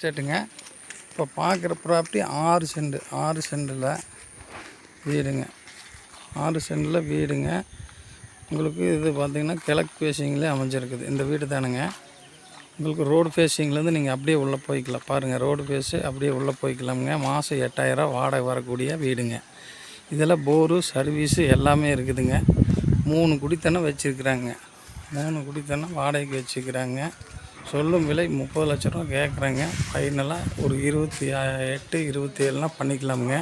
எஸ்டேட்டுங்க இப்போ பார்க்குற ப்ராப்பர்ட்டி ஆறு சென்ட் ஆறு சென்டில் வீடுங்க. ஆறு சென்டில் வீடுங்க. உங்களுக்கு இது பார்த்திங்கன்னா கிழக்கு ஃபேஸிங்லேயே அமைஞ்சிருக்குது. இந்த வீடு தானுங்க. உங்களுக்கு ரோடு ஃபேஸிங்லேருந்து நீங்கள் அப்படியே உள்ளே போய்க்கலாம். பாருங்கள் ரோடு ஃபேஸு அப்படியே உள்ளே போய்க்கலாமுங்க. மாதம் எட்டாயிரம் வாடகை வரக்கூடிய வீடுங்க. இதெல்லாம் போரு சர்வீஸு எல்லாமே இருக்குதுங்க. மூணு குடித்தனம் வச்சுருக்குறாங்க. மூணு குடித்தனம் வாடகைக்கு வச்சுக்கிறாங்க சொல்லும் விலை முப்பது லட்ச ரூபா கேட்குறேங்க. ஃபைனலாக ஒரு இருபத்தி எட்டு இருபத்தி ஏழுலாம் பண்ணிக்கலாமுங்க.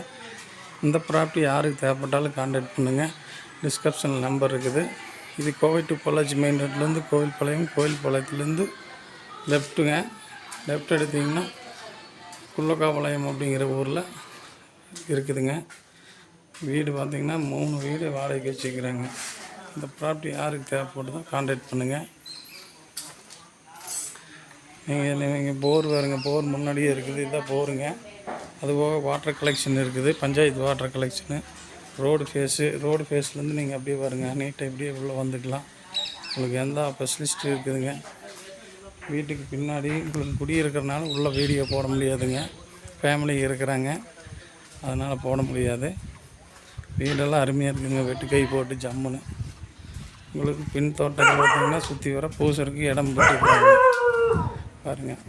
இந்த ப்ராப்பர்ட்டி யாருக்கு தேவைப்பட்டாலும் காண்டாக்ட் பண்ணுங்கள் டிஸ்கிரிப்ஷனில் நம்பர் இருக்குது. இது கோவை டு பொள்ளாச்சி மெயின் ரோட்லேருந்து கோவில் பாளையம் கோவில் பாளையத்துலேருந்து லெஃப்ட்டுங்க லெஃப்ட் எடுத்தீங்கன்னா குள்ளக்காபாளையம் அப்படிங்கிற ஊரில் இருக்குதுங்க. வீடு பார்த்திங்கன்னா மூணு வீடு வாடகைக்கு வச்சுக்கிறாங்க. இந்த ப்ராப்பர்ட்டி யாருக்கு தேவைப்படுதோ காண்டாக்ட் பண்ணுங்கள் நீங்கள் நீங்கள் போர் வருங்க போர் முன்னாடியே இருக்குது இதான் போருங்க அதுபோக வாட்டர் கலெக்ஷன் இருக்குது panchayat water collection road phase road ஃபேஸ்லேருந்து நீங்கள் அப்படியே வருங்க நீட்டாக இப்படியே உள்ளே வந்துக்கலாம். உங்களுக்கு எந்த ஸ்பெஷலிஸ்ட் இருக்குதுங்க. வீட்டுக்கு பின்னாடி உங்களுக்கு குடியிருக்கிறனால உள்ளே வீடியோ போட முடியாதுங்க. ஃபேமிலி இருக்கிறாங்க. அதனால் போட முடியாது. வீடெல்லாம் அருமையாக இருக்குதுங்க வெட்டு கை போட்டு ஜம்முன்னு. உங்களுக்கு பின் தோட்டத்தில் பார்த்தீங்கன்னா சுற்றி வர பூசருக்கு இடம் போட்டுருக்காங்க பாருங்கள்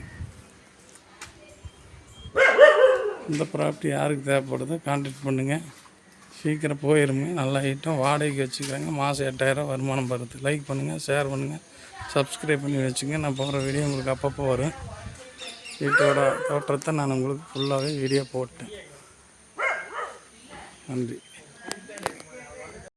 இந்த ப்ராப்பர்ட்டி யாருக்கு தேவைப்படுதோ கான்டாக்ட் பண்ணுங்கள் சீக்கிரம் போயிருங்க. நல்ல ஐட்டம் வாடகைக்கு வச்சுக்கிறாங்க. மாதம் எட்டாயிரம் வருமானம் வருது லைக் பண்ணுங்கள் ஷேர் பண்ணுங்கள் சப்ஸ்கிரைப் பண்ணி வச்சுங்க. நான் போகிற வீடியோ உங்களுக்கு அப்பப்போ வரும். வீட்டோட தோற்றத்தை நான் உங்களுக்கு ஃபுல்லாகவே வீடியோ போட்டேன். நன்றி.